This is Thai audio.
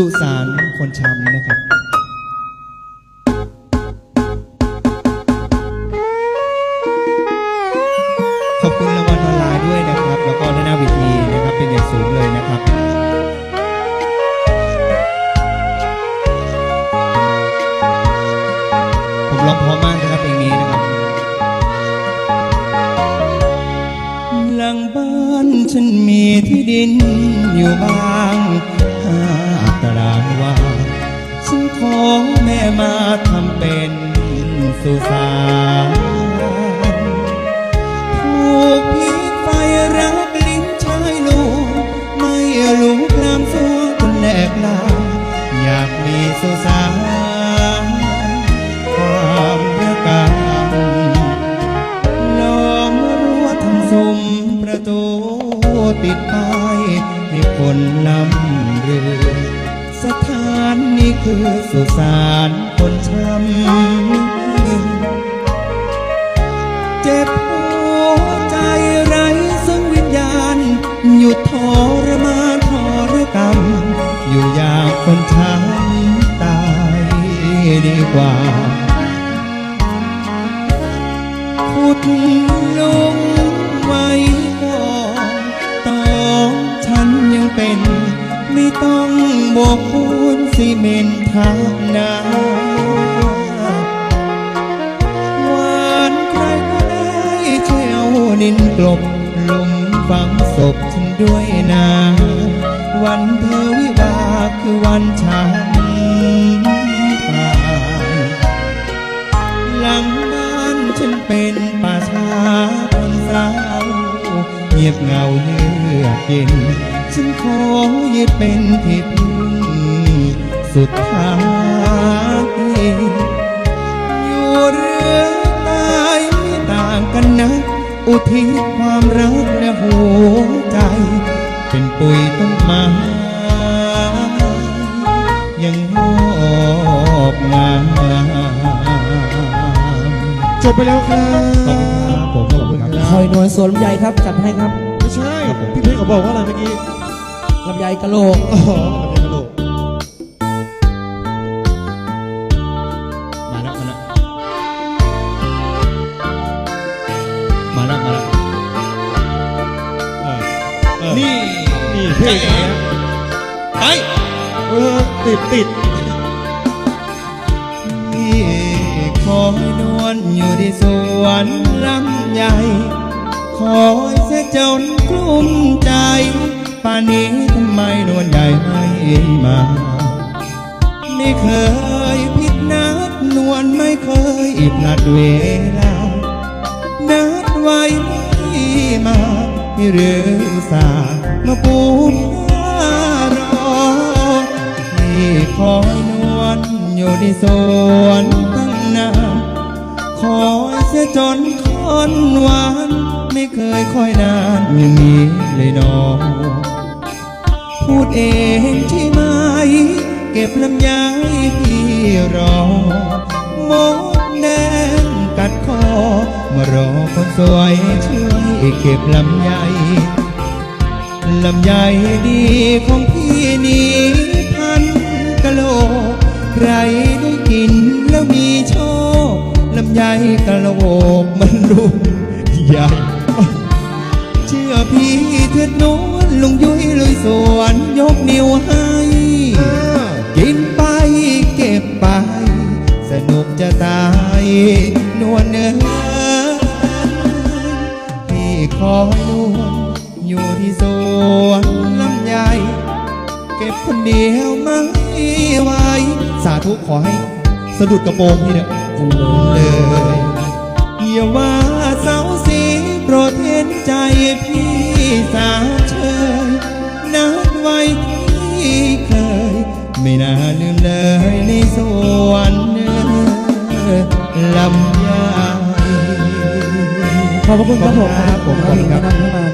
สุสานคนช้ำนะครับขอบคุณรางวัลออนไลน์ด้วยนะครับ แล้วก็ด้านหน้าเวทีนะครับเป็นอย่างสูงเลยนะครับผมร้องพราะมากนะครับเพลงนี้นะครับหลังบ้านฉันมีที่ดินอยู่บ้าง แม่มาทำเป็นสุสานถูกพิษไฟรักลิ้นชายลูกไม่รู้กลามสัวจนแหลกลาอยากมีสุสานานนี้คือสุสานคนช้ำเจ็บหัวใจไร้ซึ่งวิญญาณหยุดทรมานทรกรรม อยู่อย่างคนช้ำตายดีกว่าขุดลงไว้ก่อนตอนฉันยังเป็น ไม่ต้องโบก ปูนซีเมนทางนาหวานใครก็ได้ช่วยเอาดินกลบลมฝังศพฉันด้วยนะวันเธอวิวาห์คือวันฉันผ่านหลังบ้านฉันเป็นป่าช้าคนเศร้าเงียบเงาเยือกเย็นฉันขอยึดเป็นที่พึ่ง สุดท้ายอยู่เรือตายไม่ต่างกันนะ อุทิศความรักและหัวใจ เป็นปุ๋ยต้นไม้ยังงอกงามจบไปแล้วครับขอบคุณครับผมขอบคุณครับคอยนวลสวนลำไยครับจัดให้ครับ ไม่ใช่ พี่เพชรเขาบอกว่าอะไรเมื่อกี้ลำไยกะโหลก นี่เพลงอย่างเงี้ยไปเออติดติดนี่คอยนวลอยู่ที่สวนลำใหญ่คอยเสียจนกลุ้มใจป่านนี้ทำไมนวลใหญ่ไม่มา ไม่เคยผิดนัดนวลไม่เคยพลัดเวลานัดไว้ไม่มา ม่เรือสามาปูผ้ารอที่คอยนวลอยู่ในสวนตั้งนานคอยเสียจนคอนหวาน ไม่เคยคอยนานอย่างนี้เลยน้องพูดเองใช่ไหม เก็บลำไยที่รอหมดแดงกัดคอมารอคนสวยช่วยเก็บลำไย ลำไยดีของพี่นี้พันกะโลใครได้กินแล้วมีโชคลำไยกะโลกมันรุ่นใหญ่เชื่อพี่เถิดนวลลุงยุ้ยลุยสวนยกนิ้วให้ กินไปเก็บไป สนุกจะตาย เก็บคนเดียวไม่ไหวสาธุขอให้สะดุดกระโปรงพี่เนี่ยเลยอย่าว่าเสาสีโปรดเห็นใจพี่สาเชยนัดไว้ที่เคย ไม่น่าลืมเลยในสวนเนื้อลำไยขอบพระคุณครับผมขอบคุณครับผมขอบคุณครับขอบคุณครับ